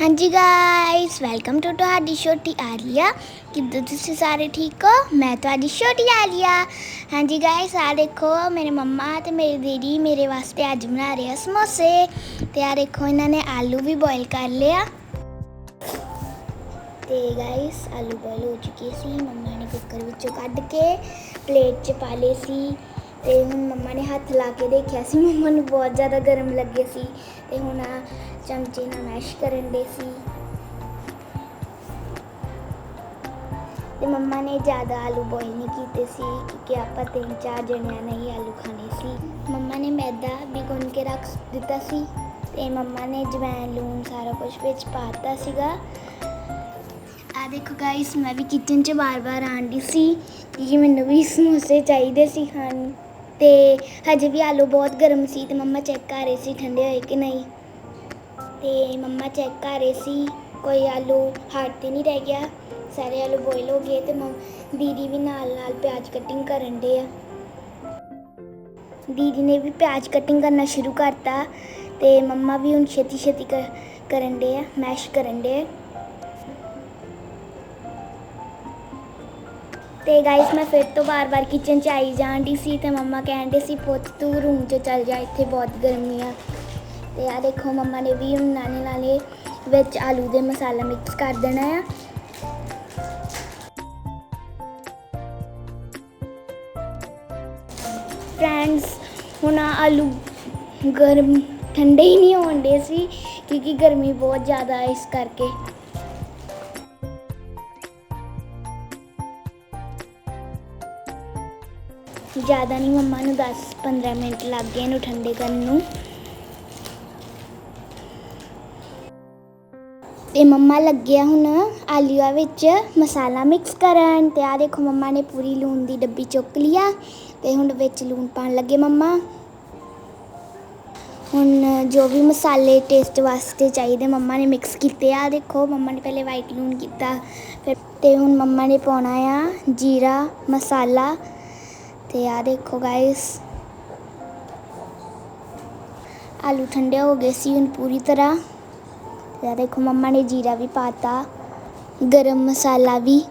ਹਾਂਜੀ guys welcome to ਤੁਹਾਡੀ ਛੋਟੀ ਆਲੀਆ ਕਿੱਦਾਂ ਤੁਸੀਂ ਸਾਰੇ ਠੀਕ ਹੋ? ਮੈਂ ਤੁਹਾਡੀ ਛੋਟੀ ਆਲੀਆ ਹਾਂਜੀ ਗਾਇਸ ਆ ਦੇਖੋ, ਮੇਰੇ ਮੰਮਾ ਤੇ ਮੇਰੀ ਦੀਦੀ ਮੇਰੇ ਵਾਸਤੇ ਅੱਜ ਬਣਾ ਰਹੇ ਆ ਸਮੋਸੇ। ਤੇ ਆ ਦੇਖੋ, ਇਹਨਾਂ ਨੇ ਆਲੂ ਵੀ ਬੋਇਲ ਕਰ ਲਿਆ। ਤੇ ਗਾਇਸ ਆਲੂ ਬੋਇਲ ਹੋ ਚੁੱਕੇ ਸੀ। ਮੰਮਾ ਨੇ ਕੁੱਕਰ ਵਿੱਚੋਂ ਕੱਢ ਕੇ ਪਲੇਟ 'ਚ ਪਾ ਲਏ ਸੀ। ਤੇ ਹੁਣ ਮੰਮਾ ਨੇ ਹੱਥ ਲਾ ਕੇ ਦੇਖਿਆ ਸੀ। ਮੰਮਾ ਨੂੰ ਬਹੁਤ ਜ਼ਿਆਦਾ ਗਰਮ ਲੱਗੇ ਸੀ। ਤੇ ਹੁਣ ਚਮਚੇ ਨਾਲ ਮੈਸ਼ ਕਰਨ ਦੇ ਸੀ। ਤੇ ਮੰਮਾ ਨੇ ਜ਼ਿਆਦਾ ਆਲੂ ਬੋਇਲ ਨਹੀਂ ਕੀਤੇ ਸੀ ਕਿ ਆਪਾਂ ਤਿੰਨ ਚਾਰ ਜਣਿਆਂ ਨੇ ਹੀ ਆਲੂ ਖਾਣੇ ਸੀ। ਮੰਮਾ ਨੇ ਮੈਦਾ ਵੀ ਗੁੰਨ ਕੇ ਰੱਖ ਦਿੱਤਾ ਸੀ ਤੇ ਮੰਮਾ ਨੇ ਜਵੈਣ, ਲੂਣ ਸਾਰਾ ਕੁਝ ਵਿੱਚ ਪਾਤਾ ਸੀਗਾ। ਆ ਦੇਖੋ ਗਾਇਸ ਮੈਂ ਵੀ ਕਿਚਨ 'ਚ ਬਾਰ-ਬਾਰ ਆਂਦੀ ਸੀ ਕਿ ਮੈਨੂੰ ਵੀ ਸਮੋਸੇ ਚਾਹੀਦੇ ਸੀ ਖਾਣ। ਨੂੰ ਤੇ ਹਜੇ ਵੀ ਆਲੂ ਬਹੁਤ ਗਰਮ ਸੀ ਤੇ ਮੰਮਾ ਚੈੱਕ ਕਰ ਰਹੇ ਸੀ, ਠੰਡੇ ਹੋਏ ਕਿ ਨਹੀਂ। ਤੇ ਮੰਮਾ ਚੈੱਕ ਕਰ ਰਹੇ ਸੀ। ਕੋਈ ਆਲੂ ਹਾਰਡ ਤੇ ਨਹੀਂ ਰਹਿ ਗਿਆ। ਸਾਰੇ ਆਲੂ ਬੋਇਲ ਹੋ ਗਏ ਤੇ ਮੰਮ- ਦੀਦੀ ਵੀ ਨਾਲ ਨਾਲ ਪਿਆਜ਼ ਕਟਿੰਗ ਕਰਨ ਦੇ ਆ। ਦੀਦੀ ਨੇ ਵੀ ਪਿਆਜ਼ ਕਟਿੰਗ ਕਰਨਾ ਸ਼ੁਰੂ ਕਰਤਾ ਤੇ ਮੰਮਾ ਵੀ ਹੁਣ ਛੇਤੀ ਛੇਤੀ ਕਰ- ਕਰਨ ਦੇ ਆ ਮੈਸ਼ ਕਰਨ ਦੇ ਆ। ਤੇ ਗਾਇਸ ਮੈਂ ਫਿਰ ਤੋਂ ਬਾਰ-ਬਾਰ ਕਿਚਨ 'ਚ ਆਈ ਜਾਂਦੀ ਸੀ ਤੇ ਮੰਮਾ ਕਹਿੰਦੇ ਸੀ, ਪੁੱਤ ਤੂੰ ਰੂਮ 'ਚ ਚੱਲ ਜਾ, ਇੱਥੇ ਬਹੁਤ ਗਰਮੀ ਆ। ਤੇ ਆ ਦੇਖੋ ਮੰਮਾ ਨੇ ਵੀ ਹੁਣ ਨਾਲੇ ਨਾਲੇ ਵਿੱਚ ਆਲੂ ਦੇ ਮਸਾਲਾ ਮਿਕਸ ਕਰ ਦੇਣਾ ਆ। ਫਰੈਂਡਸ ਹੁਣ ਆਲੂ ਗਰਮ ਠੰਡੇ ਹੀ ਨਹੀਂ ਹੋਣਦੇ ਸੀ, ਕਿਉਂਕਿ ਗਰਮੀ ਬਹੁਤ ਜ਼ਿਆਦਾ ਹੈ ਇਸ ਕਰਕੇ। ਜ਼ਿਆਦਾ ਨਹੀਂ ਮੰਮਾ ਨੂੰ 10-15 ਮਿੰਟ ਲੱਗ ਗਏ ਇਹਨੂੰ ਠੰਡੇ ਕਰਨ ਨੂੰ। ਤੇ ਮੰਮਾ ਲੱਗਿਆ ਹੁਣ ਆਲੂਆਂ ਵਿੱਚ ਮਸਾਲਾ ਮਿਕਸ ਕਰਨ ਤੇ ਆ ਦੇਖੋ ਮੰਮਾ ਨੇ ਪੂਰੀ ਲੂਣ ਦੀ ਡੱਬੀ ਚੁੱਕ ਲਿਆ ਤੇ ਹੁਣ ਵਿੱਚ ਲੂਣ ਪਾਣ ਲੱਗੇ ਮੰਮਾ। ਹੁਣ ਜੋ ਵੀ ਮਸਾਲੇ ਟੇਸਟ ਵਾਸਤੇ ਚਾਹੀਦੇ ਮੰਮਾ ਨੇ ਮਿਕਸ ਕੀਤੇ ਆ ਦੇਖੋ ਮੰਮਾ ਨੇ ਪਹਿਲੇ ਵਾਈਟ ਲੂਣ ਕੀਤਾ, ਫਿਰ ਤੇ ਹੁਣ ਮੰਮਾ ਨੇ ਪਾਉਣਾ ਆ ਜੀਰਾ, ਮਸਾਲਾ ਤੇ ਆ ਦੇਖੋ ਗਾਇਸ ਆਲੂ ਠੰਡੇ ਹੋ ਗਏ ਸੀ ਹੁਣ ਪੂਰੀ ਤਰ੍ਹਾਂ। ਤੇ ਦੇਖੋ ਮੰਮਾ ਨੇ ਜੀਰਾ ਵੀ ਪਾਤਾ, ਗਰਮ ਮਸਾਲਾ ਵੀ।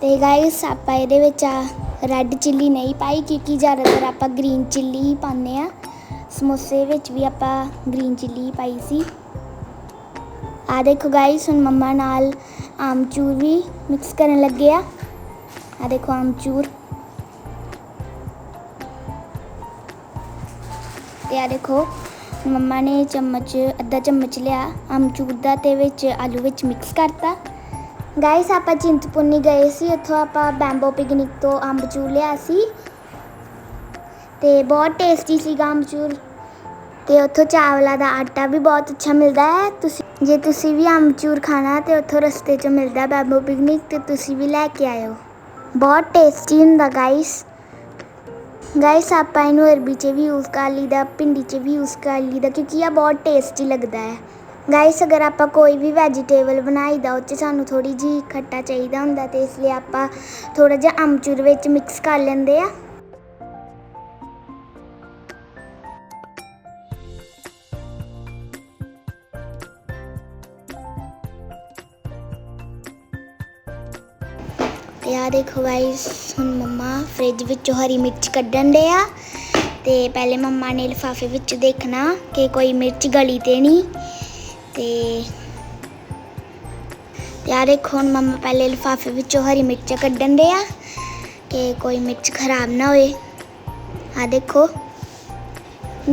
ਤੇ ਗਾਇਸ ਆਪਾਂ ਇਹਦੇ ਵਿੱਚ ਆ ਰੈੱਡ ਚਿੱਲੀ ਨਹੀਂ ਪਾਈ ਕਿਉਂਕਿ ਜ਼ਿਆਦਾਤਰ ਆਪਾਂ ਗ੍ਰੀਨ ਚਿੱਲੀ ਹੀ ਪਾਉਂਦੇ ਆ। ਸਮੋਸੇ ਵਿੱਚ ਵੀ ਆਪਾਂ ਗ੍ਰੀਨ ਚਿੱਲੀ ਹੀ ਪਾਈ ਸੀ। ਆ ਦੇਖੋ ਗਾਇਸ ਹੁਣ ਮੰਮਾ ਨਾਲ ਆਮਚੂਰ ਵੀ ਮਿਕਸ ਕਰਨ ਲੱਗੇ ਆ। ਆ ਦੇਖੋ ਆਮਚੂਰ। ਤੇ ਆ ਦੇਖੋ ਮੰਮਾ ਨੇ ਚਮਚ, ਅੱਧਾ ਚਮਚ ਲਿਆ ਆਮਚੂਰ ਦਾ ਤੇ ਵਿੱਚ ਆਲੂ ਵਿੱਚ ਮਿਕਸ ਕਰਤਾ। ਗਾਇਸ ਆਪਾਂ ਚਿੰਤਪੁਰਨੀ ਗਏ ਸੀ, ਉੱਥੋਂ ਆਪਾਂ ਬੈਂਬੋ ਪਿਕਨਿਕ ਤੋਂ ਅੰਬਚੂਰ ਲਿਆ ਸੀ। ਤੇ ਬਹੁਤ ਟੇਸਟੀ ਸੀਗਾ ਅੰਬਚੂਰ ਤੇ ਉੱਥੋਂ ਚਾਵਲਾ ਦਾ ਆਟਾ ਵੀ ਬਹੁਤ ਅੱਛਾ ਮਿਲਦਾ ਹੈ। ਤੁਸੀਂ, ਜੇ ਤੁਸੀਂ ਵੀ ਅੰਬਚੂਰ ਖਾਣਾ, ਤੇ ਉੱਥੋਂ ਰਸਤੇ 'ਚ ਮਿਲਦਾ ਬੈਂਬੋ ਪਿਕਨਿਕ ਤੇ ਤੁਸੀਂ ਵੀ ਲੈ ਕੇ ਆਇਓ। ਬਹੁਤ ਟੇਸਟੀ ਹੁੰਦਾ ਗਾਇਸ ਗਾਇਸ ਆਪਾਂ ਇਹਨੂੰ ਅਰਬੀ 'ਚ ਵੀ ਯੂਜ਼ ਕਰ ਲਈਦਾ ਭਿੰਡੀ 'ਚ ਵੀ ਯੂਜ਼ ਕਰ ਲਈਦਾ ਕਿਉਂਕਿ ਇਹ ਬਹੁਤ ਟੇਸਟੀ ਲੱਗਦਾ ਹੈ। ਗਾਇਸ ਅਗਰ ਆਪਾਂ ਕੋਈ ਵੀ ਵੈਜੀਟੇਬਲ ਬਣਾਈਦਾ ਉਹ 'ਚ ਸਾਨੂੰ ਥੋੜੀ ਜੀ ਖੱਟਾ ਚਾਹੀਦਾ ਹੁੰਦਾ ਤੇ ਇਸ ਲਈ ਆਪਾਂ ਥੋੜਾ ਜਿਹਾ ਅਮਚੂਰ ਵਿੱਚ ਮਿਕਸ ਕਰ ਲੈਂਦੇ ਆ। ਤੇ ਦੇਖੋ ਗਾਇਸ ਹੁਣ ਫ੍ਰਿਜ ਵਿੱਚੋਂ ਹਰੀ ਮਿਰਚ ਕੱਢਣ ਦੇ ਆ। ਤੇ ਪਹਿਲੇ ਮੰਮਾ ਨੇ ਲਿਫਾਫੇ ਵਿੱਚ ਦੇਖਣਾ ਕਿ ਕੋਈ ਮਿਰਚ ਗਲੀ ਤੇ ਨਹੀਂ। ਤੇ ਤੇ ਦੇਖੋ, ਹੁਣ ਮੰਮਾ ਪਹਿਲੇ ਲਿਫਾਫੇ ਵਿੱਚੋਂ ਹਰੀ ਮਿਰਚ ਕੱਢਣ ਦੇ ਆ ਕਿ ਕੋਈ ਮਿਰਚ ਖਰਾਬ ਨਾ ਹੋਏ। ਆ ਦੇਖੋ,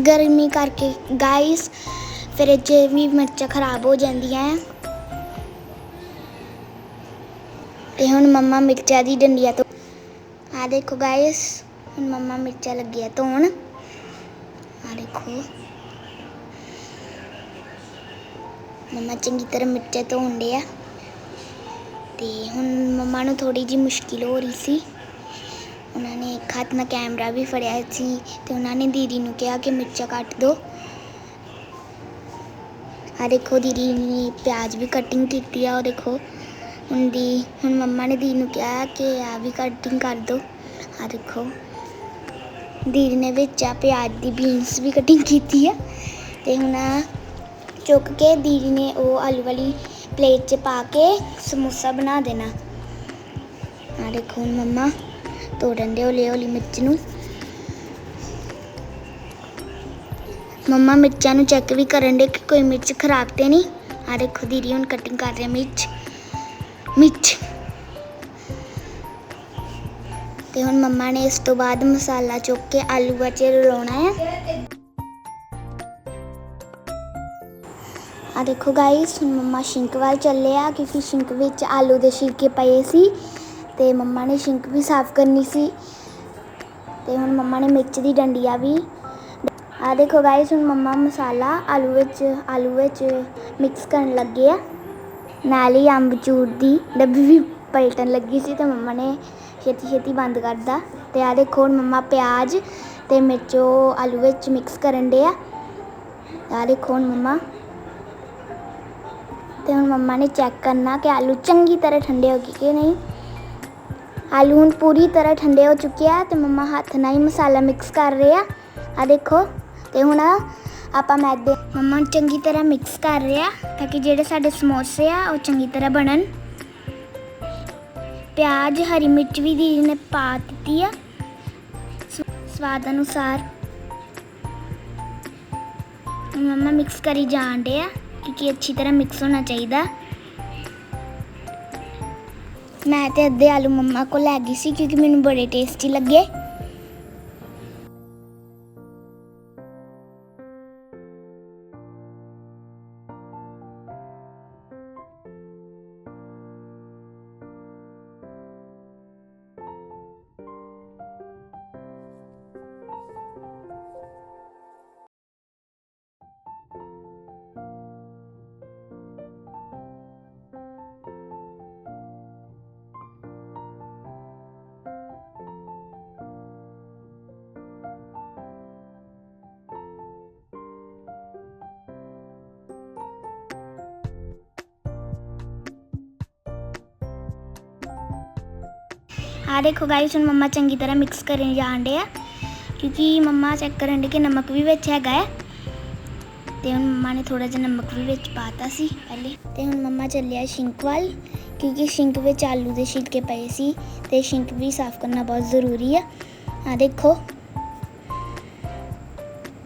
ਗਰਮੀ ਕਰਕੇ ਗਾਇਸ ਫ੍ਰਿਜ ਵੀ ਮਿਰਚਾਂ ਖਰਾਬ ਹੋ ਜਾਂਦੀਆਂ ਆ। ਤੇ ਹੁਣ ਮੰਮਾ ਮਿਰਚਾਂ ਦੀ ਡੰਡੀਆਂ ਤੋਂ ਆ ਦੇਖੋ ਗਾਇਸ ਹੁਣ ਮੰਮਾ ਮਿਰਚਾਂ ਲੱਗੀਆਂ ਧੋਣ। ਆ ਦੇਖੋ। ਮੰਮਾ ਚੰਗੀ ਤਰ੍ਹਾਂ ਮਿਰਚਾਂ ਧੋਣ ਦੇ ਆ। ਤੇ ਹੁਣ ਮੰਮਾ ਨੂੰ ਥੋੜੀ ਜੀ ਮੁਸ਼ਕਿਲ ਹੋ ਰਹੀ ਸੀ। ਉਹਨਾਂ ਨੇ ਇੱਕ ਹੱਥ ਨਾਲ ਕੈਮਰਾ ਵੀ ਫੜਿਆ ਸੀ ਤੇ ਉਹਨਾਂ ਨੇ ਦੀਦੀ ਨੂੰ ਕਿਹਾ ਕਿ ਮਿਰਚਾਂ ਕੱਟ ਦਿਓ ਆ ਦੇਖੋ ਦੀਦੀ ਨੇ ਪਿਆਜ਼ ਵੀ ਕਟਿੰਗ ਕੀਤੀ ਆ, ਉਹ ਦੇਖੋ। ਹੁਣ ਦੀ ਹੁਣ ਮੰਮਾ ਨੇ ਦੀਦੀ ਨੂੰ ਕਿਹਾ ਕਿ ਆ ਵੀ ਕਟਿੰਗ ਕਰ ਦਿਓ ਆ ਦੇਖੋ, ਦੀਦੀ ਨੇ ਵਿੱਚ ਆ ਪਿਆਜ਼ ਦੀ ਬੀਨਸ ਵੀ ਕਟਿੰਗ ਕੀਤੀ ਆ। ਤੇ ਹੁਣ ਚੁੱਕ ਕੇ ਦੀਦੀ ਨੇ ਉਹ ਆਲੂ ਵਾਲੀ ਪਲੇਟ 'ਚ ਪਾ ਕੇ ਸਮੋਸਾ ਬਣਾ ਦੇਣਾ। ਆ ਦੇਖੋ ਹੁਣ ਮੰਮਾ ਤੋੜਨ ਦੇ ਹੌਲੀ ਹੌਲੀ ਮਿਰਚ ਨੂੰ। ਮੰਮਾ ਮਿਰਚਾਂ ਨੂੰ ਚੈੱਕ ਵੀ ਕਰਨ ਦੇ ਕਿ ਕੋਈ ਮਿਰਚ ਖਰਾਬ ਤੇ ਨਹੀਂ। ਆ ਦੇਖੋ ਦੀਦੀ ਹੁਣ ਕਟਿੰਗ ਕਰ ਰਹੇ ਮਿਰਚ। ਮਿਰਚ। ਤੇ ਹੁਣ ਮੰਮਾ ਨੇ ਇਸ ਤੋਂ ਬਾਅਦ ਮਸਾਲਾ ਚੁੱਕ ਕੇ ਆਲੂ ਵਿੱਚ ਰਲਾਉਣਾ ਹੈ ਆ। ਦੇਖੋ ਗਾਇਸ ਹੁਣ ਮੰਮਾ ਸ਼ਿੰਕ ਵੱਲ ਚੱਲੇ ਆ ਕਿਉਂਕਿ ਸ਼ਿੰਕ ਵਿੱਚ ਆਲੂ ਦੇ ਛਿਲਕੇ ਪਏ ਸੀ। ਤੇ ਮੰਮਾ ਨੇ ਸ਼ਿੰਕ ਵੀ ਸਾਫ਼ ਕਰਨੀ ਸੀ। ਤੇ ਹੁਣ ਮੰਮਾ ਨੇ ਮਿਰਚ ਦੀ ਡੰਡੀਆਂ ਵੀ ਆ ਦੇਖੋ ਗਾਇਸ ਹੁਣ ਮੰਮਾ ਮਸਾਲਾ ਆਲੂ ਵਿੱਚ ਆਲੂ ਵਿੱਚ ਮਿਕਸ ਕਰਨ ਲੱਗੇ ਆ। ਨਾਲ ਹੀ ਅੰਬ ਚੂਰ ਦੀ ਡੱਬੀ ਵੀ ਪਲਟਣ ਲੱਗੀ ਸੀ ਤੇ ਮੰਮਾ ਨੇ ਛੇਤੀ ਛੇਤੀ ਬੰਦ ਕਰਦਾ ਤੇ ਆ ਦੇਖੋ ਹੁਣ ਮੰਮਾ ਪਿਆਜ਼ ਤੇ ਮਿਰਚ ਆਲੂ ਵਿੱਚ ਮਿਕਸ ਕਰਨ ਦੇ ਆ। ਆ ਦੇਖੋ ਹੁਣ ਮੰਮਾ। ਤੇ ਹੁਣ ਮੰਮਾ ਨੇ ਚੈੱਕ ਕਰਨਾ ਕਿ ਆਲੂ ਚੰਗੀ ਤਰ੍ਹਾਂ ਠੰਡੇ ਹੋ ਗਏ ਕਿ ਨਹੀਂ। ਆਲੂ ਹੁਣ ਪੂਰੀ ਤਰ੍ਹਾਂ ਠੰਡੇ ਹੋ ਚੁੱਕੇ ਆ ਤੇ ਮੰਮਾ ਹੱਥ ਨਾਲ ਹੀ ਮਸਾਲਾ ਮਿਕਸ ਕਰ ਰਹੇ ਆ। ਆ ਦੇਖੋ। ਤੇ ਹੁਣ ਆਪਾਂ ਮੈਦੇ ਮੰਮਾ ਨੂੰ ਚੰਗੀ ਤਰ੍ਹਾਂ ਮਿਕਸ ਕਰ ਰਿਹਾ ਤਾਂ ਕਿ ਜਿਹੜੇ ਸਾਡੇ ਸਮੋਸੇ ਆ, ਉਹ ਚੰਗੀ ਤਰ੍ਹਾਂ ਬਣਨ। ਪਿਆਜ਼, ਹਰੀ ਮਿਰਚ ਵੀ ਦੀਦੀ ਨੇ ਪਾ ਦਿੱਤੀ ਆ। ਸ- ਸਵਾਦ ਅਨੁਸਾਰ। ਮੰਮਾ ਮਿਕਸ ਕਰੀ ਜਾਣ ਡੇ ਆ ਕਿਉਂਕਿ ਅੱਛੀ ਤਰ੍ਹਾਂ ਮਿਕਸ ਹੋਣਾ ਚਾਹੀਦਾ। ਮੈਂ ਤੇ ਅੱਧੇ ਆਲੂ ਮੰਮਾ ਕੋਲ ਲੈ ਗਈ ਸੀ, ਕਿਉਂਕਿ ਮੈਨੂੰ ਬੜੇ ਟੇਸਟੀ ਲੱਗੇ। ਆ ਦੇਖੋ ਗਾਇਸ ਹੁਣ ਮੰਮਾ ਚੰਗੀ ਤਰ੍ਹਾਂ ਮਿਕਸ ਕਰਨ ਜਾਣ ਡੇ ਆ। ਕਿਉਂਕਿ ਮੰਮਾ ਚੈੱਕ ਕਰਨ ਡੇ ਕਿ ਨਮਕ ਵੀ ਵਿੱਚ ਹੈਗਾ ਹੈ ਤੇ ਹੁਣ ਮੰਮਾ ਨੇ ਥੋੜਾ ਜਿਹਾ ਨਮਕ ਵੀ ਵਿੱਚ ਪਾਤਾ ਸੀ ਪਹਿਲੇ। ਤੇ ਹੁਣ ਮੰਮਾ ਚੱਲਿਆ ਸ਼ਿੰਕ ਵੱਲ, ਕਿਉਂਕਿ ਸ਼ਿੰਕ ਵਿੱਚ ਆਲੂ ਦੇ ਛਿਲਕੇ ਪਏ ਸੀ ਤੇ ਸ਼ਿੰਕ ਵੀ ਸਾਫ਼ ਕਰਨਾ ਬਹੁਤ ਜ਼ਰੂਰੀ ਆ। ਆ ਦੇਖੋ।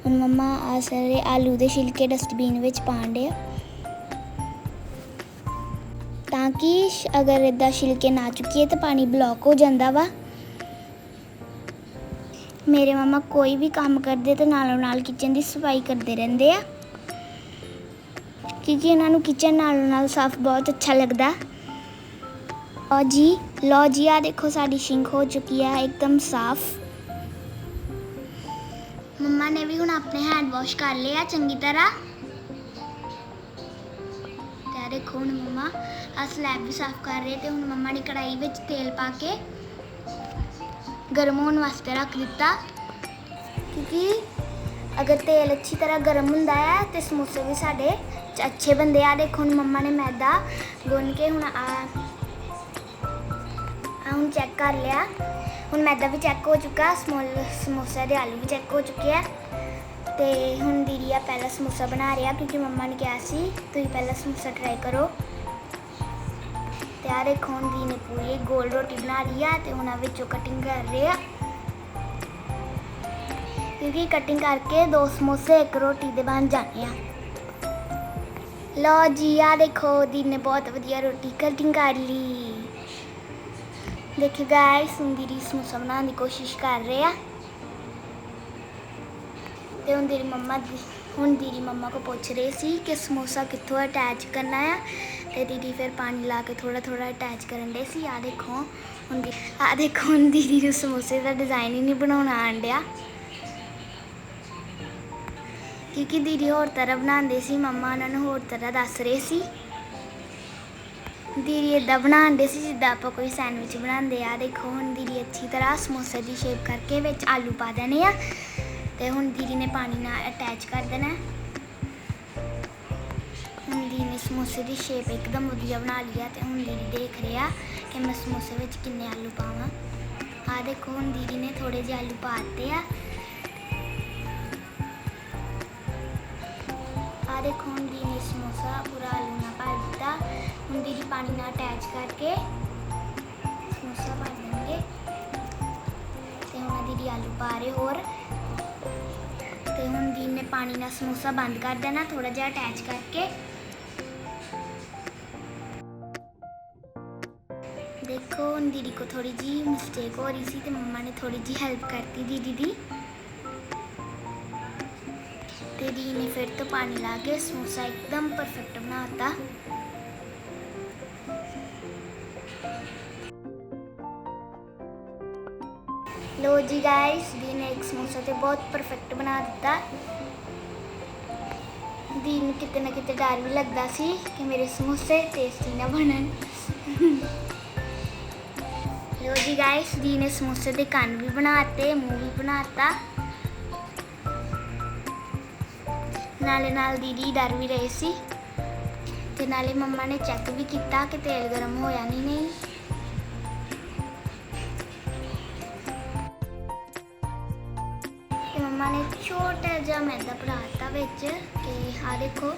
ਹੁਣ ਮੰਮਾ ਆ ਸਾਰੇ ਆਲੂ ਦੇ ਛਿਲਕੇ ਡਸਟਬਿਨ ਵਿੱਚ ਪਾਣ ਡੇ ਆ। ਤਾਂ ਅਗਰ ਇਦਾਂ ਛਿਲਕੇ ਨਾ ਚੁੱਕੀਏ ਤਾਂ ਪਾਣੀ ਬਲੌਕ ਹੋ ਜਾਂਦਾ ਵਾ। ਮੇਰੇ ਮਮਾ ਕੋਈ ਵੀ ਕੰਮ ਕਰਦੇ ਤੇ ਨਾਲੋਂ ਨਾਲ ਕਿਚਨ ਦੀ ਸਫ਼ਾਈ ਕਰਦੇ ਰਹਿੰਦੇ ਆ। ਕਿਉਂਕਿ ਇਹਨਾਂ ਨੂੰ ਕਿਚਨ ਨਾਲੋਂ ਨਾਲ ਸਾਫ਼ ਬਹੁਤ ਅੱਛਾ ਲੱਗਦਾ। ਲਓ ਜੀ ਲਓ ਜੀ ਆ ਦੇਖੋ ਸਾਡੀ ਸ਼ਿੰਕ ਹੋ ਚੁੱਕੀ ਹੈ ਇੱਕਦਮ ਸਾਫ਼। ਮੰਮਾ ਨੇ ਵੀ ਹੁਣ ਆਪਣੇ ਹੈਂਡ ਵਾਸ਼ ਕਰ ਲਿਆ ਚੰਗੀ ਤਰ੍ਹਾਂ। ਤੇ ਦੇਖੋ ਹੁਣ ਮੰਮਾ ਆ ਸਲੈਬ ਵੀ ਸਾਫ਼ ਕਰ ਰਹੇ ਤੇ ਹੁਣ ਮੰਮਾ ਨੇ ਕੜਾਈ ਵਿੱਚ ਤੇਲ ਪਾ ਕੇ ਗਰਮ ਹੋਣ ਵਾਸਤੇ ਰੱਖ ਦਿੱਤਾ। ਕਿਉਂਕਿ ਅਗਰ ਤੇਲ ਅੱਛੀ ਤਰ੍ਹਾਂ ਗਰਮ ਹੁੰਦਾ ਹੈ ਤੇ ਸਮੋਸੇ ਵੀ ਸਾਡੇ ਚ- ਅੱਛੇ ਬਣਦੇ ਆ। ਦੇਖੋ ਹੁਣ ਮੰਮਾ ਨੇ ਮੈਦਾ ਗੁੰਨ ਕੇ ਹੁਣ ਆ ਹੁਣ ਚੈੱਕ ਕਰ ਲਿਆ। ਹੁਣ ਮੈਦਾ ਵੀ ਚੈੱਕ ਹੋ ਚੁੱਕਾ, ਸਮੋਲ, ਸਮੋਸੇ ਦੇ ਆਲੂ ਵੀ ਚੈੱਕ ਹੋ ਚੁੱਕੇ ਆ। ਤੇ ਹੁਣ ਦੀਦੀ ਆ ਪਹਿਲਾ ਸਮੋਸਾ ਬਣਾ ਰਿਹਾ ਕਿਉਂਕਿ ਮੰਮਾ ਨੇ ਕਿਹਾ ਸੀ, ਤੁਸੀਂ ਪਹਿਲਾਂ ਸਮੋਸਾ ਟਰਾਈ ਕਰੋ। ਤੇ ਆ ਦੇਖੋ ਹੁਣ ਦੀ ਨੇ ਪੂਰੀ ਗੋਲ ਰੋਟੀ ਬਣਾ ਲਈ ਆ ਤੇ ਉਹਨਾਂ ਵਿੱਚੋਂ ਕਟਿੰਗ ਕਰ ਰਹੇ ਆ। ਕਿਉਂਕਿ ਕਟਿੰਗ ਕਰਕੇ ਦੋ ਸਮੋਸੇ, ਇੱਕ ਰੋਟੀ ਦੇ ਬਣ ਜਾਣੇ ਆ। ਲਓ ਜੀ ਆ ਦੇਖੋ ਦੀ ਨੇ ਬਹੁਤ ਵਧੀਆ ਰੋਟੀ ਕਟਿੰਗ ਕਰ ਲਈ। ਦੇਖੋ ਗਾਇਸ ਹੁਣ ਸਮੋਸਾ ਬਣਾਉਣ ਦੀ ਕੋਸ਼ਿਸ਼ ਕਰ ਰਹੇ ਆ। ਤੇ ਹੁਣ ਦੀਦੀ ਮੰਮਾ ਹੁਣ ਦੀਦੀ ਮੰਮਾ ਕੋ ਪੁੱਛ ਰਹੇ ਸੀ ਕਿ ਸਮੋਸਾ ਕਿੱਥੋਂ ਅਟੈਚ ਕਰਨਾ ਆ। ਤੇ ਦੀਦੀ ਫਿਰ ਪਾਣੀ ਲਾ ਕੇ ਥੋੜਾ ਥੋੜਾ ਅਟੈਚ ਕਰਨ ਦੇ ਸੀ। ਆ ਦੇਖੋ, ਹੁਣ ਆ ਦੇਖੋ, ਹੁਣ ਦੀਦੀ ਨੂੰ ਸਮੋਸੇ ਦਾ ਡਿਜ਼ਾਈਨ ਹੀ ਨਹੀਂ ਬਣਾਉਣਾ ਆਂਡਿਆ ਕਿਉਂਕਿ ਦੀਦੀ ਹੋਰ ਤਰ੍ਹਾਂ ਬਣਾਉਂਦੇ ਸੀ, ਮੰਮਾ ਉਹਨਾਂ ਨੂੰ ਹੋਰ ਤਰ੍ਹਾਂ ਦੱਸ ਰਹੇ ਸੀ। ਦੀਦੀ ਇਦਾਂ ਬਣਾਉਂਦੇ ਸੀ, ਜਿੱਦਾਂ ਆਪਾਂ ਕੋਈ ਸੈਂਡਵਿਚ ਬਣਾਉਂਦੇ ਆ। ਦੇਖੋ, ਹੁਣ ਦੀਦੀ ਅੱਛੀ ਤਰ੍ਹਾਂ ਸਮੋਸੇ ਦੀ ਸ਼ੇਪ ਕਰਕੇ ਵਿੱਚ ਆਲੂ ਪਾ ਦੇਣੇ ਆ। ਤੇ ਹੁਣ ਦੀਦੀ ਨੇ ਪਾਣੀ ਨਾਲ ਅਟੈਚ ਕਰ ਦੇਣਾ। ਦੀਦੀ ਨੇ ਸਮੋਸੇ ਦੀ ਸ਼ੇਪ ਇੱਕਦਮ ਵਧੀਆ ਬਣਾ ਲਈ ਆ ਤੇ ਹੁਣ ਦੀਦੀ ਦੇਖ ਰਿਹਾ ਕਿ ਮੈਂ ਸਮੋਸੇ ਵਿੱਚ ਕਿੰਨੇ ਆਲੂ ਪਾਵਾਂ। ਆ ਦੇਖੋ, ਹੁਣ ਦੀਦੀ ਨੇ ਥੋੜੇ ਜਿਹੇ ਆਲੂ ਪਾ ਦਿੱਤੇ ਆ। ਆ ਦੇਖੋ, ਹੁਣ ਦੀ ਨੇ ਸਮੋਸਾ ਪੂਰਾ ਆਲੂ ਨਾਲ ਭਰ ਦਿੱਤਾ। ਹੁਣ ਦੀਦੀ ਪਾਣੀ ਨਾਲ ਅਟੈਚ ਕਰਕੇ ਸਮੋਸਾ ਭਰ ਦੇਣਗੇ। ਤੇ ਹੁਣ ਦੀਦੀ ਆਲੂ ਪਾ ਰਹੇ ਹੋਰ। ਤੇ ਹੁਣ ਦੀਦੀ ਨੇ ਪਾਣੀ ਨਾਲ ਸਮੋਸਾ ਬੰਦ ਕਰ ਦੇਣਾ ਥੋੜਾ ਜਿਹਾ ਅਟੈਚ ਕਰਕੇ। ਦੇਖੋ ਹੁਣ ਦੀਦੀ ਕੋ ਥੋੜੀ ਜੀ ਮਿਸਟੇਕ ਹੋ ਰਹੀ ਸੀ ਤੇ ਮੰਮਾ ਨੇ ਥੋੜੀ ਜੀ ਹੈਲਪ ਕਰਤੀ ਦੀਦੀ ਦੀ। ਤੇ ਦੀਦੀ ਨੇ ਫਿਰ ਤੋਂ ਪਾਣੀ ਲਾ ਕੇ ਸਮੋਸਾ ਇੱਕਦਮ ਪਰਫੈਕਟ ਬਣਾਤਾ। ਲੋ ਜੀ ਗਾਇਸ ਦੀ ਨੇ ਇੱਕ ਸਮੋਸਾ ਤੇ ਬਹੁਤ ਪਰਫੈਕਟ ਬਣਾ ਦਿੱਤਾ। ਦੀ ਨੂੰ ਕਿਤੇ ਨਾ ਕਿਤੇ ਡਰ ਵੀ ਲੱਗਦਾ ਸੀ ਕਿ ਮੇਰੇ ਸਮੋਸੇ ਟੇਸਟੀ ਨਾ ਬਣਨ। ਲੋ ਜੀ ਗਾਇਸ ਦੀ ਨੇ ਸਮੋਸੇ ਦੇ ਕੰਨ ਵੀ ਬਣਾਤੇ, ਮੂੰਹ ਵੀ ਬਣਾਤਾ। ਨਾਲੇ ਨਾਲ ਦੀਦੀ ਡਰ ਵੀ ਰਹੇ ਸੀ। ਤੇ ਨਾਲੇ ਮੰਮਾ ਨੇ ਚੈੱਕ ਵੀ ਕੀਤਾ ਕਿ ਤੇਲ ਗਰਮ ਹੋਇਆ ਨਹੀਂ ਨਹੀਂ। ਤੇ ਮੰਮਾ ਨੇ ਛੋਟਾ ਜਿਹਾ ਮੈਦਾ ਭਰਾਤਾ ਵਿੱਚ, ਕਿ ਆ ਦੇਖੋ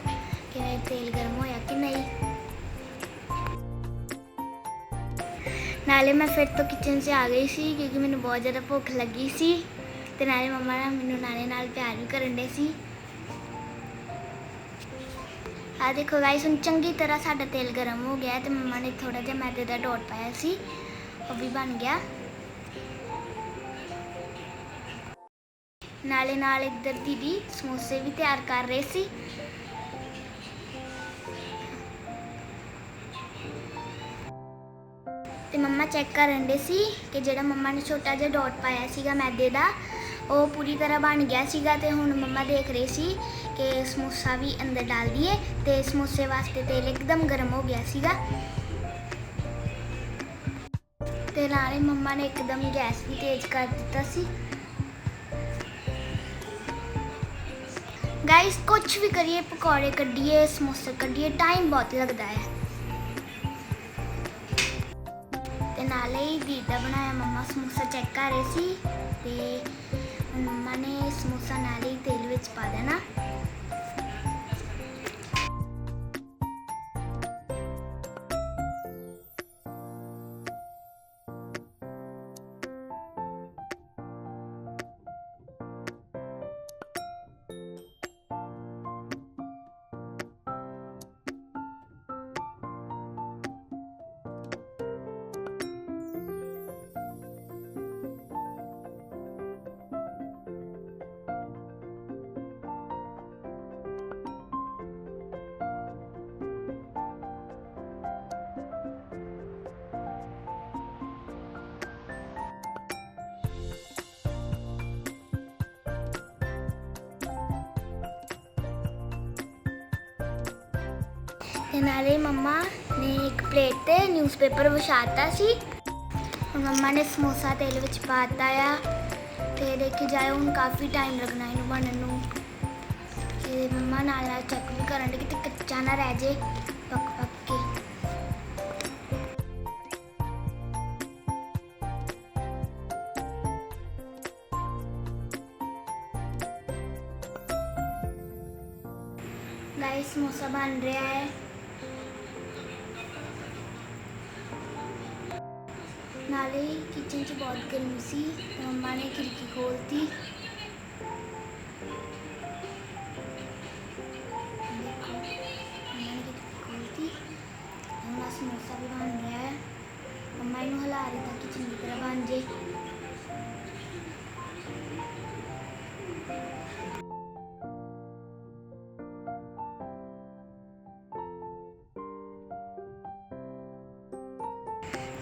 ਕਿਵੇਂ ਤੇਲ ਗਰਮ ਹੋਇਆ ਕਿ ਨਹੀਂ। ਨਾਲੇ ਮੈਂ ਫਿਰ ਤੋਂ ਕਿਚਨ 'ਚ ਆ ਗਈ ਸੀ ਕਿਉਂਕਿ ਮੈਨੂੰ ਬਹੁਤ ਜ਼ਿਆਦਾ ਭੁੱਖ ਲੱਗੀ ਸੀ ਤੇ ਨਾਲੇ ਮੰਮਾ ਨਾਲ ਮੈਨੂੰ ਨਾਲੇ ਨਾਲ ਪਿਆਰ ਵੀ ਕਰਨ ਦੇ ਸੀ। ਆ ਦੇਖੋ ਗਾਇਸ ਹੁਣ ਚੰਗੀ ਤਰ੍ਹਾਂ ਸਾਡਾ ਤੇਲ ਗਰਮ ਹੋ ਗਿਆ ਹੈ ਤੇ ਮੰਮਾ ਨੇ ਥੋੜਾ ਜਿਹਾ ਮੈਦੇ ਦਾ ਡੋਟ ਪਾਇਆ ਸੀ, ਉਹ ਵੀ ਬਣ ਗਿਆ। ਨਾਲੇ ਨਾਲ ਇੱਧਰ ਦੀਦੀ ਸਮੋਸੇ ਵੀ ਤਿਆਰ ਕਰ ਰਹੇ ਸੀ। ਤੇ ਮੰਮਾ ਚੈੱਕ ਕਰਨ ਦੇ ਸੀ ਕਿ ਜਿਹੜਾ ਮੰਮਾ ਨੇ ਛੋਟਾ ਜਿਹਾ ਡੋਟ ਪਾਇਆ ਸੀਗਾ ਮੈਦੇ ਦਾ, ਉਹ ਪੂਰੀ ਤਰ੍ਹਾਂ ਬਣ ਗਿਆ ਸੀਗਾ ਤੇ ਹੁਣ ਮੰਮਾ ਦੇਖ ਰਹੇ ਸੀ ਕਿ ਸਮੋਸਾ ਵੀ ਅੰਦਰ ਡਾਲ ਦਈਏ ਤੇ ਸਮੋਸੇ ਵਾਸਤੇ ਤੇਲ ਇੱਕਦਮ ਗਰਮ ਹੋ ਗਿਆ ਸੀਗਾ। ਤੇ ਨਾਲੇ ਮੰਮਾ ਨੇ ਇੱਕਦਮ ਗੈਸ ਵੀ ਤੇਜ਼ ਕਰ ਦਿੱਤਾ ਸੀ। ਗਾਇਸ ਕੁਝ ਵੀ ਕਰੀਏ, ਪਕੌੜੇ ਕੱਢੀਏ, ਸਮੋਸੇ ਕੱਢੀਏ ਟਾਈਮ ਬਹੁਤ ਲੱਗਦਾ ਹੈ। ਤੇ ਨਾਲੇ ਬਣਾਇਆ, ਮੰਮਾ ਸਮੋਸਾ ਚੈੱਕ ਕਰ ਰਹੇ ਸੀ ਤੇ, ਮੰਮਾ ਨੇ ਸਮੋਸਾ ਨਾਲੇ ਹੀ ਤੇਲ ਵਿੱਚ ਪਾ ਦੇਣਾ। ਤੇ ਨਾਲੇ ਮੰਮਾ ਨੇ ਇੱਕ ਪਲੇਟ ਤੇ ਨਿਊਜ਼ਪੇਪਰ ਵਿਛਾਤਾ ਸੀ। ਮੰਮਾ ਨੇ ਸਮੋਸਾ ਤੇਲ ਵਿੱਚ ਪਾਤਾ ਆ। ਤੇ ਦੇਖੀ ਜਾਏ ਹੁਣ ਕਾਫੀ ਟਾਈਮ ਲੱਗਣਾ ਇਹਨੂੰ ਬਣਨ ਨੂੰ। ਤੇ ਮੰਮਾ ਨਾਲ ਨਾਲ ਚੈੱਕ ਵੀ ਕਰਨ ਦੇ ਕਿਤੇ ਕੱਚਾ ਨਾ ਰਹਿ ਜੇ। ਪੱਕ मैंने खिड़की खोल दी हमारा समोसा भी बन गया है। मम्मा इन हिला रही था कि चंगी तरह बन जाए।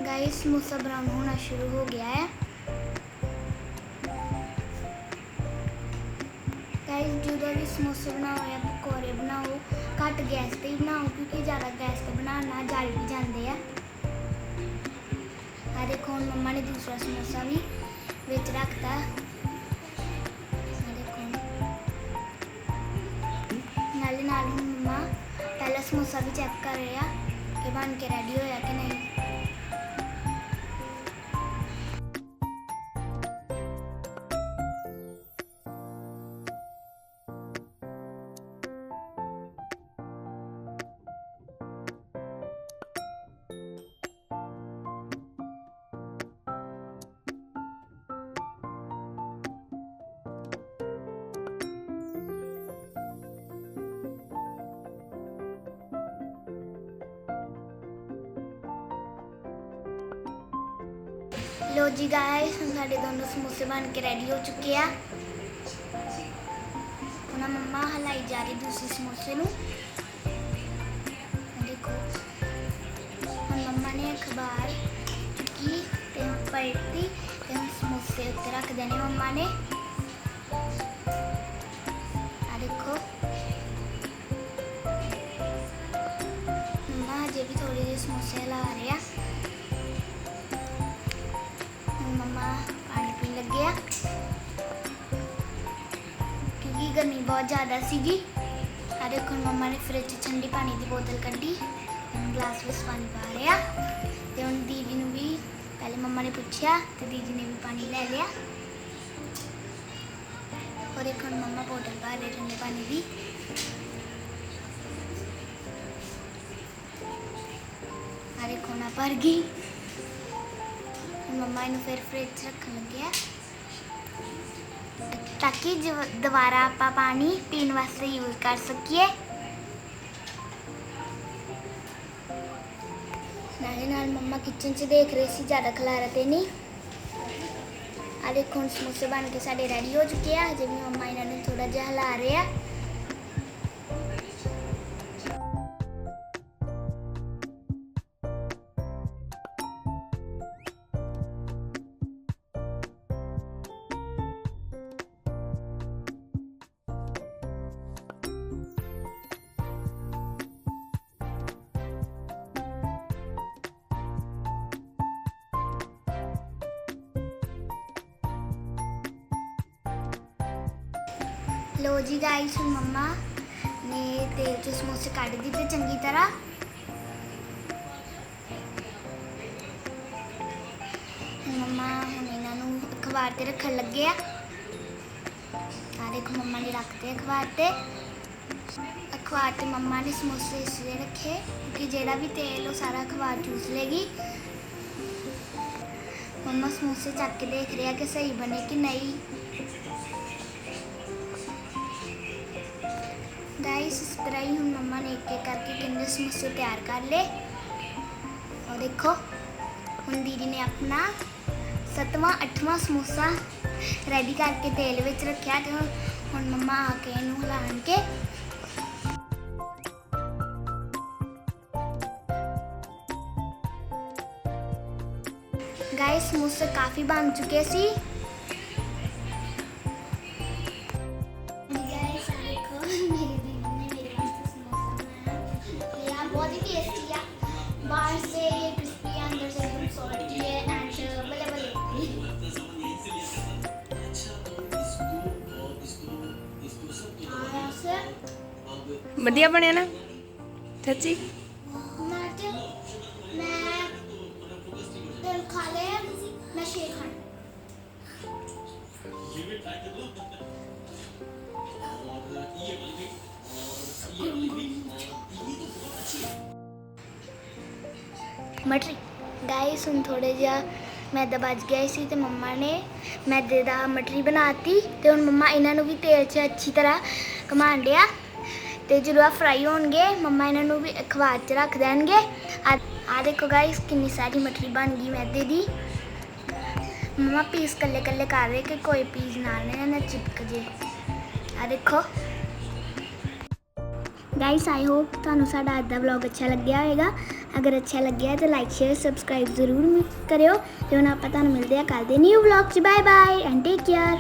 गाइस समोसा ब्राउन होना शुरू हो गया है। गाइस ਜਦੋਂ ਵੀ ਸਮੋਸੇ ਬਣਾਓ ਜਾਂ ਪਕੌੜੇ ਬਣਾਓ ਘੱਟ ਗੈਸ ਤੇ ਹੀ ਬਣਾਓ ਕਿਉਂਕਿ ਜ਼ਿਆਦਾ ਗੈਸ ਤੇ ਬਣਾਉਣ ਨਾਲ ਜਲ ਵੀ ਜਾਂਦੇ ਆ ਆ ਦੇਖੋ ਹੁਣ ਮੰਮਾ ਨੇ ਦੂਸਰਾ ਸਮੋਸਾ ਵੀ ਵਿੱਚ ਰੱਖਤਾ ਆ ਦੇਖੋ ਨਾਲੇ ਨਾਲ ਹੁਣ ਮੰਮਾ ਪਹਿਲਾ ਸਮੋਸਾ ਵੀ ਚੈੱਕ ਕਰ ਰਹੇ ਆ ਕਿ ਬਣ ਕੇ ਰੈਡੀ ਹੋਇਆ ਕਿ ਨਹੀਂ ਲੋ ਜੀ ਗਾਇਸ ਸਾਡੇ ਦੋਨੋਂ ਸਮੋਸੇ ਬਣ ਕੇ ਰੈਡੀ ਹੋ ਚੁੱਕੇ ਆ। ਹੁਣ ਮੰਮਾ ਹਲਾਈ ਜਾ ਰਹੀ ਦੂਸਰੇ ਸਮੋਸੇ ਨੂੰ। ਦੇਖੋ, ਹੁਣ ਮੰਮਾ ਨੇ ਅਖਬਾਰ ਚੁੱਕੀ ਤੇ ਪਲਟੀ ਤੇ ਹੁਣ ਸਮੋਸੇ ਉੱਤੇ ਰੱਖ ਦੇਣੇ ਮੰਮਾ ਨੇ। ਗਰਮੀ ਬਹੁਤ ਜ਼ਿਆਦਾ ਸੀਗੀ। ਆ ਦੇਖੋ ਮੰਮਾ ਨੇ ਫ੍ਰਿਜ 'ਚ ਠੰਡੀ ਪਾਣੀ ਦੀ ਬੋਤਲ ਕੱਢੀ। ਹੁਣ ਗਲਾਸ ਵਿੱਚ ਪਾਣੀ ਪਾ ਲਿਆ ਤੇ ਹੁਣ ਦੀਦੀ ਨੂੰ ਵੀ ਪਹਿਲੇ ਮੰਮਾ ਨੇ ਪੁੱਛਿਆ ਤੇ ਦੀਦੀ ਨੇ ਵੀ ਪਾਣੀ ਲੈ ਲਿਆ। ਔਰ ਇੱਕ ਹੁਣ ਮੰਮਾ ਬੋਤਲ ਪਾ ਰਹੇ ਠੰਡੇ ਪਾਣੀ ਦੀ। ਆ ਦੇਖੋ ਨਾ ਭਰ ਗਈ ਮੰਮਾ ਇਹਨੂੰ ਫਿਰ ਫ੍ਰਿਜ 'ਚ ਰੱਖਣ ਲੱਗਿਆ ਤਾਂ ਕਿ ਦੁਬਾਰਾ ਆਪਾਂ ਪਾਣੀ ਪੀਣ ਵਾਸਤੇ ਯੂਜ਼ ਕਰ ਸਕੀਏ ਨਾਲੇ ਨਾਲ ਮੰਮਾ ਕਿਚਨ 'ਚ ਦੇਖ ਰਹੇ ਸੀ ਜ਼ਿਆਦਾ ਖਲਾਰਾ ਤੇ ਨਹੀਂ ਆ ਦੇਖੋ ਹੁਣ ਸਮੋਸੇ ਬਣ ਕੇ ਸਾਡੇ ਰੈਡੀ ਹੋ ਚੁੱਕੇ ਆ ਹਜੇ ਵੀ ਮੰਮਾ ਇਹਨਾਂ ਨੂੰ ਥੋੜਾ ਜਿਹਾ ਹਿਲਾ ਰਹੇ ਆ ਲੋ ਜੀ ਗਾਇਸ ਹੁਣ ਮੰਮਾ ਨੇ ਤੇਲ ਚ ਸਮੋਸੇ ਕੱਢ ਦਿੱਤੇ ਚੰਗੀ ਤਰ੍ਹਾਂ। ਮੰਮਾ ਹੁਣ ਇਹਨਾਂ ਨੂੰ ਅਖਬਾਰ ਤੇ ਰੱਖਣ ਲੱਗੇ ਆ। ਆ ਦੇਖੋ ਮੰਮਾ ਨੇ ਰੱਖਤੇ ਅਖਬਾਰ ਤੇ। ਅਖਬਾਰ ਤੇ ਮੰਮਾ ਨੇ ਸਮੋਸੇ ਇਸ ਲਈ ਰੱਖੇ ਕਿ ਜਿਹੜਾ ਵੀ ਤੇਲ ਉਹ ਸਾਰਾ ਅਖਬਾਰ ਚੂਸ ਲੇਗੀ ਮੰਮਾ ਸਮੋਸੇ ਚੱਕ ਕੇ ਦੇਖ ਰਿਹਾ ਕਿ ਸਹੀ ਬਣੇ ਕਿ ਨਹੀਂ। ਗਾਇਸ ਇਸ ਤਰ੍ਹਾਂ ਹੀ ਹੁਣ ਮੰਮਾ ਨੇ ਇੱਕ ਇੱਕ ਕਰਕੇ ਕਿੰਨੇ ਸਮੋਸੇ ਤਿਆਰ ਕਰ ਲਏ ਔਰ ਦੇਖੋ ਹੁਣ ਦੀਦੀ ਨੇ ਆਪਣਾ ਸੱਤਵਾਂ ਅੱਠਵਾਂ ਸਮੋਸਾ ਰੈਡੀ ਕਰਕੇ ਤੇਲ ਵਿੱਚ ਰੱਖਿਆ ਤੇ ਹੁਣ ਹੁਣ ਮੰਮਾ ਆ ਕੇ ਇਹਨੂੰ ਹਿਲਾਣਗੇ ਗਾਇਸ ਸਮੋਸੇ ਕਾਫੀ ਬਣ ਚੁੱਕੇ ਸੀ ਗਾਇਸ ਵਧੀਆ ਬਣਿਆ ਨਾ? ਚਾਚੀ? ਮਟਰੀ ਗਾਇਸ ਹੁਣ ਥੋੜੇ ਜਿਹਾ ਮੈਦਾ ਬਚ ਗਿਆ ਸੀ ਤੇ ਮੰਮਾ ਨੇ ਮੈਦੇ ਦਾ ਮਟਰੀ ਬਣਾਤੀ ਤੇ ਹੁਣ ਮੰਮਾ ਇਹਨਾਂ ਨੂੰ ਵੀ ਤੇਲ 'ਚ ਅੱਛੀ ਤਰ੍ਹਾਂ ਘਮਾਣ ਲਿਆ ਤੇ ਜਦੋਂ ਆ ਫਰਾਈ ਹੋਣਗੇ, ਮੰਮਾ ਇਹਨਾਂ ਨੂੰ ਵੀ ਅਖਬਾਰ 'ਚ ਰੱਖ ਦੇਣਗੇ। ਆ ਆ ਦੇਖੋ ਗਾਇਸ ਕਿੰਨੀ ਸਾਰੀ ਮਠਰੀ ਬਣ ਗਈ ਮੈਦੇ ਦੀ। ਮੰਮਾ ਪੀਸ ਕੱਲੇ ਕੱਲੇ ਕਰ ਰਹੇ ਕਿ ਕੋਈ ਪੀਸ ਨਾਲ ਨਾ ਨਾ ਚਿਪਕ ਜੇ। ਆ ਦੇਖੋ। ਗਾਇਸ ਆਈ ਹੋਪ ਤੁਹਾਨੂੰ ਸਾਡਾ ਅੱਜ ਦਾ ਵਲੌਗ ਅੱਛਾ ਲੱਗਿਆ ਹੋਵੇਗਾ। ਅਗਰ ਅੱਛਾ ਲੱਗਿਆ ਤਾਂ ਲਾਈਕ ਸ਼ੇਅਰ ਸਬਸਕ੍ਰਾਈਬ ਜ਼ਰੂਰ ਕਰਿਓ। ਤੇ ਹੁਣ ਆਪਾਂ ਤੁਹਾਨੂੰ ਮਿਲਦੇ ਆ ਕੱਲ ਦੇ ਨਿਊ ਵਲੌਗ 'ਚ। Bye bye and take care